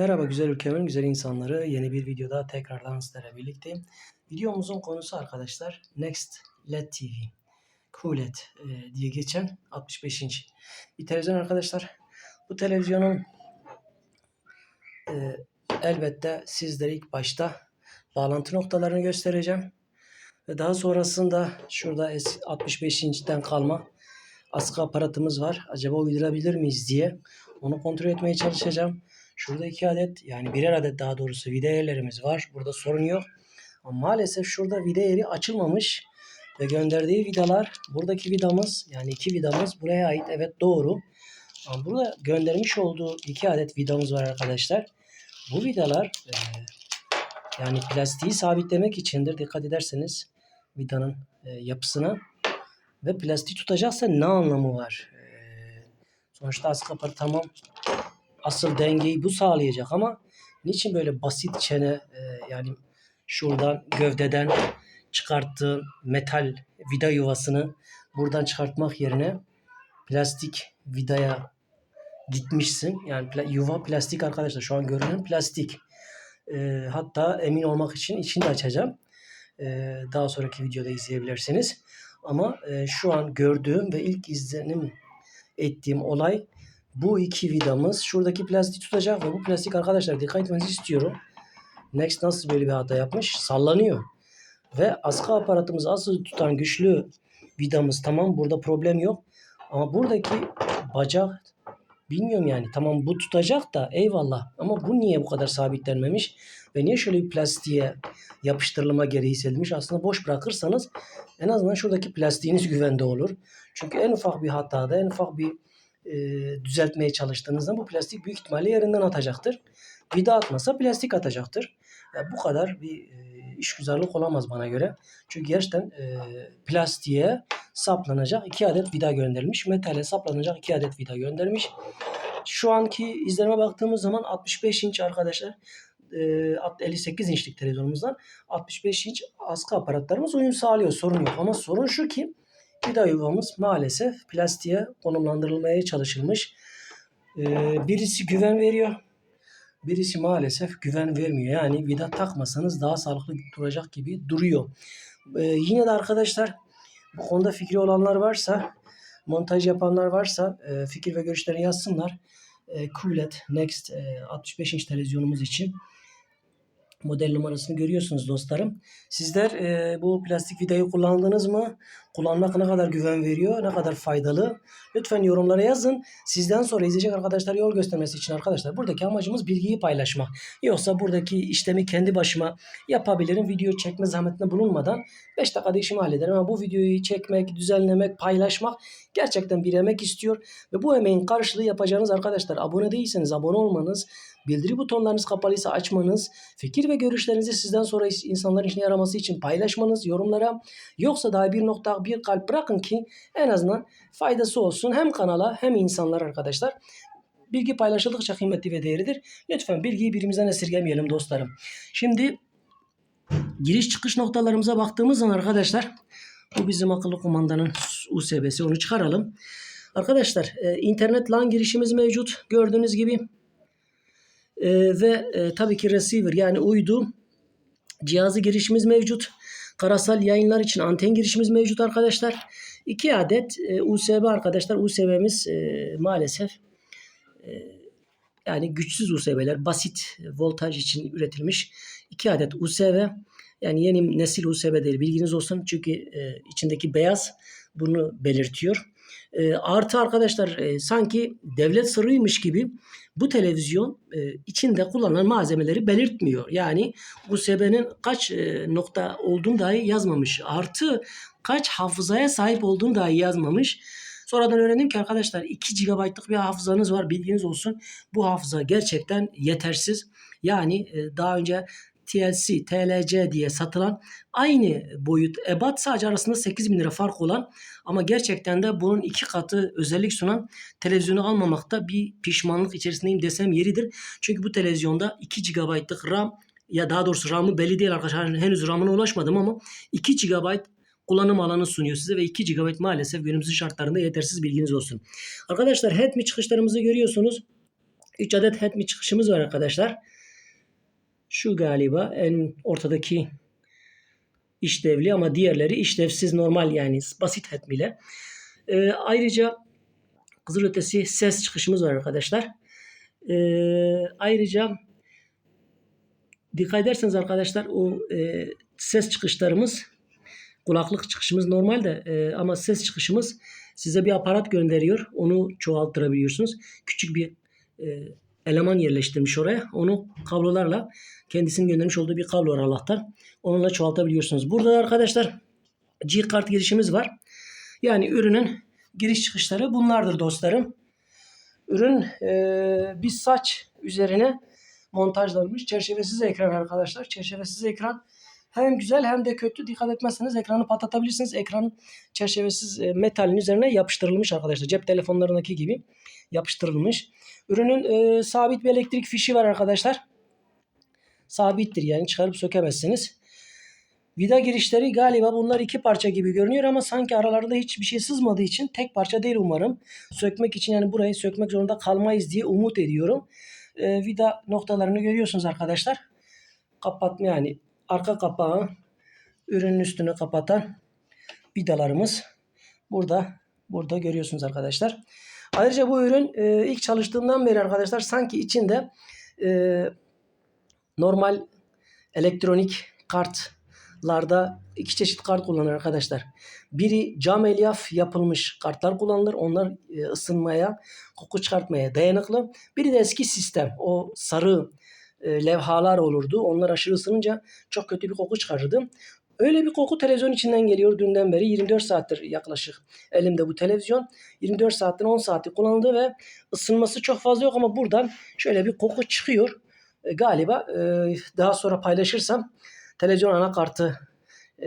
Merhaba güzel ülkemin güzel insanları. Yeni bir videoda tekrardan sizlerle birlikteyim. Videomuzun konusu arkadaşlar Next LED TV. QLED e, diye geçen 65 inç bir televizyon arkadaşlar. Bu televizyonun e, elbette sizlere ilk başta bağlantı noktalarını göstereceğim. Ve daha sonrasında şurada es- 65 inçten kalma askı aparatımız var. Acaba uydurabilir miyiz diye onu kontrol etmeye çalışacağım. Şurada iki adet yani birer adet daha doğrusu vida yerlerimiz var. Burada sorun yok. Ama maalesef şurada vida yeri açılmamış ve gönderdiği vidalar buradaki vidamız yani iki vidamız buraya ait. Evet doğru. Ama burada göndermiş olduğu iki adet vidamız var arkadaşlar. Bu vidalar e, yani plastiği sabitlemek içindir. Dikkat ederseniz vidanın e, yapısına ve plastiği tutacaksa ne anlamı var? E, sonuçta askı aparatı tamam asıl dengeyi bu sağlayacak ama niçin böyle basit çene e, yani şuradan gövdeden çıkarttığın metal vida yuvasını buradan çıkartmak yerine plastik vidaya gitmişsin. Yani yuva plastik arkadaşlar şu an görünen plastik. E, hatta emin olmak için içini de açacağım. E, daha sonraki videoda izleyebilirsiniz. Ama şu an gördüğüm ve ilk izlenim ettiğim olay bu iki vidamız şuradaki plastiği tutacak ve bu plastik arkadaşlar dikkat etmenizi istiyorum. Next nasıl böyle bir hata yapmış? Sallanıyor. Ve askı aparatımızı asıl tutan güçlü vidamız tamam burada problem yok. Ama buradaki bacak bilmiyorum yani tamam bu tutacak da eyvallah ama bu niye bu kadar sabitlenmemiş ve niye şöyle bir plastiğe yapıştırılma gereği hissedilmiş aslında boş bırakırsanız en azından şuradaki plastiğiniz güvende olur. Çünkü en ufak bir hatada en ufak bir e, düzeltmeye çalıştığınızda bu plastik büyük ihtimalle yerinden atacaktır. Vida atmasa plastik atacaktır. Ya bu kadar bir e, işgüzarlık olamaz bana göre. Çünkü gerçekten e, plastiğe saplanacak iki adet vida gönderilmiş. Metale saplanacak iki adet vida göndermiş. Şu anki izlerime baktığımız zaman 65 inç arkadaşlar. e, 58 inçlik televizyonumuzdan 65 inç askı aparatlarımız uyum sağlıyor. Sorun yok. Ama sorun şu ki vida yuvamız maalesef plastiğe konumlandırılmaya çalışılmış. E, birisi güven veriyor. Birisi maalesef güven vermiyor. Yani vida takmasanız daha sağlıklı duracak gibi duruyor. E, yine de arkadaşlar bu konuda fikri olanlar varsa, montaj yapanlar varsa e, fikir ve görüşlerini yazsınlar. E, QLED Next e, 65 inç televizyonumuz için model numarasını görüyorsunuz dostlarım. Sizler e, bu plastik vidayı kullandınız mı? Kullanmak ne kadar güven veriyor? Ne kadar faydalı? Lütfen yorumlara yazın. Sizden sonra izleyecek arkadaşlar yol göstermesi için arkadaşlar buradaki amacımız bilgiyi paylaşmak. Yoksa buradaki işlemi kendi başıma yapabilirim. Video çekme zahmetine bulunmadan 5 dakikada işimi hallederim. Ama bu videoyu çekmek, düzenlemek, paylaşmak gerçekten bir emek istiyor. Ve bu emeğin karşılığı yapacağınız arkadaşlar abone değilseniz abone olmanız, bildiri butonlarınız kapalıysa açmanız, fikir ve görüşlerinizi sizden sonra insanların işine yaraması için paylaşmanız yorumlara. Yoksa daha bir nokta bir kalp bırakın ki en azından faydası olsun hem kanala hem insanlar arkadaşlar. Bilgi paylaşıldıkça kıymetli ve değerlidir. Lütfen bilgiyi birimizden esirgemeyelim dostlarım. Şimdi giriş çıkış noktalarımıza baktığımız zaman arkadaşlar bu bizim akıllı kumandanın USB'si onu çıkaralım. Arkadaşlar e, internet LAN girişimiz mevcut gördüğünüz gibi. E, ve e, tabii ki receiver yani uydu cihazı girişimiz mevcut. Karasal yayınlar için anten girişimiz mevcut arkadaşlar. İki adet e, USB arkadaşlar. USB'miz e, maalesef e, yani güçsüz USB'ler basit voltaj için üretilmiş iki adet USB. Yani yeni nesil USB değil bilginiz olsun çünkü e, içindeki beyaz bunu belirtiyor. E, artı arkadaşlar e, sanki devlet sırrıymış gibi bu televizyon e, içinde kullanılan malzemeleri belirtmiyor. Yani USB'nin kaç e, nokta olduğunu dahi yazmamış. Artı kaç hafızaya sahip olduğunu dahi yazmamış. Sonradan öğrendim ki arkadaşlar 2 GB'lık bir hafızanız var bilginiz olsun. Bu hafıza gerçekten yetersiz. Yani e, daha önce TLC, TLC diye satılan aynı boyut ebat sadece arasında 8 bin lira fark olan ama gerçekten de bunun iki katı özellik sunan televizyonu almamakta bir pişmanlık içerisindeyim desem yeridir. Çünkü bu televizyonda 2 GB'lık RAM ya daha doğrusu RAM'ı belli değil arkadaşlar. Henüz RAM'ına ulaşmadım ama 2 GB kullanım alanı sunuyor size ve 2 GB maalesef günümüzün şartlarında yetersiz bilginiz olsun. Arkadaşlar HDMI çıkışlarımızı görüyorsunuz. 3 adet HDMI çıkışımız var arkadaşlar. Şu galiba en ortadaki işlevli ama diğerleri işlevsiz normal yani basit HDMI ile. Ee, ayrıca kızılötesi ses çıkışımız var arkadaşlar. Ee, ayrıca dikkat ederseniz arkadaşlar o e, ses çıkışlarımız kulaklık çıkışımız normal de e, ama ses çıkışımız size bir aparat gönderiyor. Onu çoğalttırabiliyorsunuz. Küçük bir e, eleman yerleştirmiş oraya. Onu kablolarla kendisinin göndermiş olduğu bir kablo var Allah'tan. Onunla çoğaltabiliyorsunuz. Burada da arkadaşlar G kart girişimiz var. Yani ürünün giriş çıkışları bunlardır dostlarım. Ürün e, bir saç üzerine montajlanmış. Çerçevesiz ekran arkadaşlar. Çerçevesiz ekran hem güzel hem de kötü. Dikkat etmezseniz ekranı patlatabilirsiniz. Ekran çerçevesiz e, metalin üzerine yapıştırılmış arkadaşlar. Cep telefonlarındaki gibi yapıştırılmış. Ürünün e, sabit bir elektrik fişi var arkadaşlar. Sabittir yani çıkarıp sökemezsiniz. Vida girişleri galiba bunlar iki parça gibi görünüyor ama sanki aralarında hiçbir şey sızmadığı için tek parça değil umarım. Sökmek için yani burayı sökmek zorunda kalmayız diye umut ediyorum. E, vida noktalarını görüyorsunuz arkadaşlar. Kapatma yani arka kapağı ürünün üstünü kapatan vidalarımız burada burada görüyorsunuz arkadaşlar. Ayrıca bu ürün e, ilk çalıştığımdan beri arkadaşlar sanki içinde e, normal elektronik kartlarda iki çeşit kart kullanır arkadaşlar. Biri cam elyaf yapılmış kartlar kullanılır. Onlar e, ısınmaya, koku çıkartmaya dayanıklı. Biri de eski sistem. O sarı e, levhalar olurdu. Onlar aşırı ısınınca çok kötü bir koku çıkarırdı. Öyle bir koku televizyon içinden geliyor dünden beri. 24 saattir yaklaşık elimde bu televizyon. 24 saatten 10 saati kullanıldı ve ısınması çok fazla yok ama buradan şöyle bir koku çıkıyor. E, galiba e, daha sonra paylaşırsam televizyon anakartı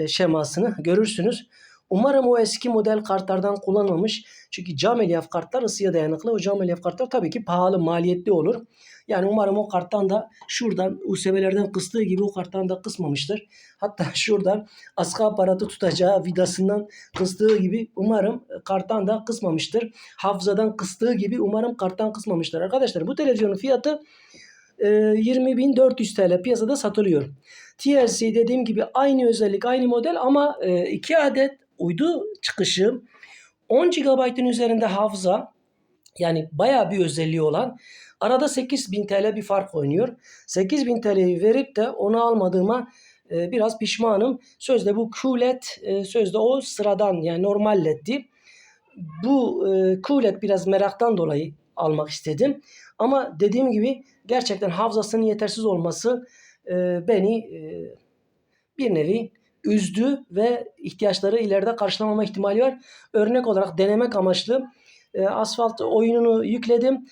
şemasını görürsünüz. Umarım o eski model kartlardan kullanılmış. Çünkü cam elyaf kartlar ısıya dayanıklı. O cam elyaf kartlar tabii ki pahalı, maliyetli olur. Yani umarım o karttan da şuradan USB'lerden kıstığı gibi o karttan da kısmamıştır. Hatta şuradan askı aparatı tutacağı vidasından kıstığı gibi umarım karttan da kısmamıştır. Hafızadan kıstığı gibi umarım karttan kısmamıştır. Arkadaşlar bu televizyonun fiyatı e, 20.400 TL piyasada satılıyor. TLC dediğim gibi aynı özellik aynı model ama 2 adet uydu çıkışı 10 GB'ın üzerinde hafıza yani baya bir özelliği olan arada 8000 TL bir fark oynuyor. 8000 TL'yi verip de onu almadığıma e, biraz pişmanım. Sözde bu QLED e, sözde o sıradan yani normal LED'di. Bu e, QLED biraz meraktan dolayı almak istedim. Ama dediğim gibi gerçekten hafızasının yetersiz olması e, beni e, bir nevi üzdü ve ihtiyaçları ileride karşılamama ihtimali var. Örnek olarak denemek amaçlı e, asfalt oyununu yükledim.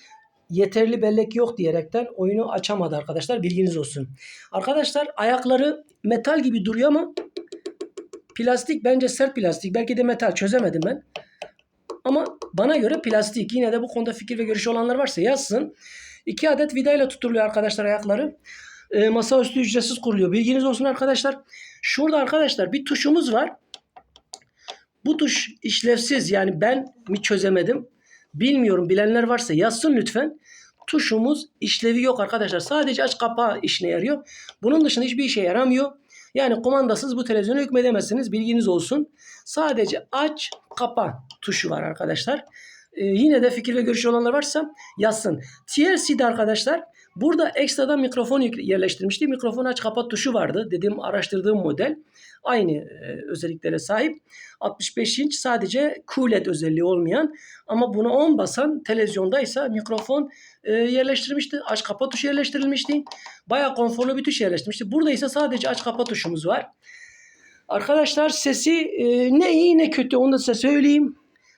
Yeterli bellek yok diyerekten oyunu açamadı arkadaşlar. Bilginiz olsun. Arkadaşlar ayakları metal gibi duruyor ama plastik bence sert plastik. Belki de metal çözemedim ben. Ama bana göre plastik. Yine de bu konuda fikir ve görüşü olanlar varsa yazsın. İki adet vidayla tutuluyor arkadaşlar ayakları. E, masaüstü ücretsiz kuruluyor. Bilginiz olsun arkadaşlar. Şurada arkadaşlar bir tuşumuz var. Bu tuş işlevsiz. Yani ben mi çözemedim? Bilmiyorum. Bilenler varsa yazsın lütfen. Tuşumuz işlevi yok arkadaşlar. Sadece aç kapağı işine yarıyor. Bunun dışında hiçbir işe yaramıyor. Yani kumandasız bu televizyona hükmedemezsiniz. Bilginiz olsun. Sadece aç kapa tuşu var arkadaşlar. Ee, yine de fikir ve görüşü olanlar varsa yazsın. TLC'de arkadaşlar burada ekstradan mikrofon yerleştirmişti. Mikrofon aç kapat tuşu vardı. Dediğim araştırdığım model. Aynı e, özelliklere sahip. 65 inç sadece QLED özelliği olmayan ama buna 10 basan televizyondaysa mikrofon e, yerleştirilmişti. Aç kapa tuşu yerleştirilmişti. Baya konforlu bir tuş yerleştirilmişti. Burada ise sadece aç kapa tuşumuz var. Arkadaşlar sesi e, ne iyi ne kötü onu da size söyleyeyim.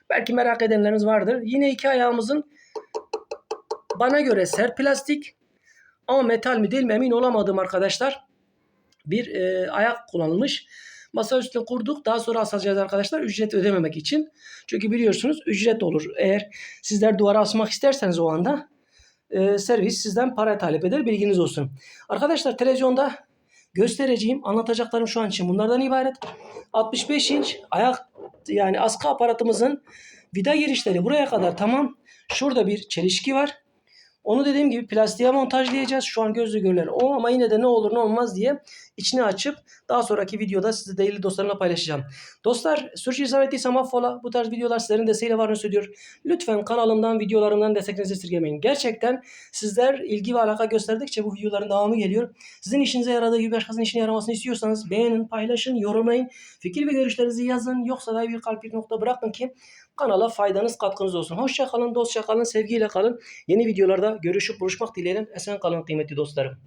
Belki merak edenleriniz vardır. Yine iki ayağımızın bana göre sert plastik ama metal mi değil mi emin olamadım arkadaşlar. Bir e, ayak kullanılmış. Masa üstüne kurduk. Daha sonra asacağız arkadaşlar ücret ödememek için. Çünkü biliyorsunuz ücret olur. Eğer sizler duvara asmak isterseniz o anda e, servis sizden para talep eder. Bilginiz olsun. Arkadaşlar televizyonda göstereceğim anlatacaklarım şu an için bunlardan ibaret. 65 inç ayak yani askı aparatımızın vida girişleri buraya kadar tamam. Şurada bir çelişki var. Onu dediğim gibi plastiğe montajlayacağız. Şu an gözle görülen o ama yine de ne olur ne olmaz diye içini açıp daha sonraki videoda sizi değerli dostlarımla paylaşacağım. Dostlar sürçülisan ettiysem affola. Bu tarz videolar sizlerin desteğiyle varını söylüyor. Lütfen kanalımdan, videolarımdan desteklerinizi esirgemeyin. Gerçekten sizler ilgi ve alaka gösterdikçe bu videoların devamı geliyor. Sizin işinize yaradığı gibi başkasının işine yaramasını istiyorsanız beğenin, paylaşın, yorumlayın. Fikir ve görüşlerinizi yazın. Yoksa da bir kalp bir nokta bırakın ki kanala faydanız, katkınız olsun. Hoşça kalın, dostça kalın, sevgiyle kalın. Yeni videolarda görüşüp buluşmak dileğiyle. Esen kalın kıymetli dostlarım.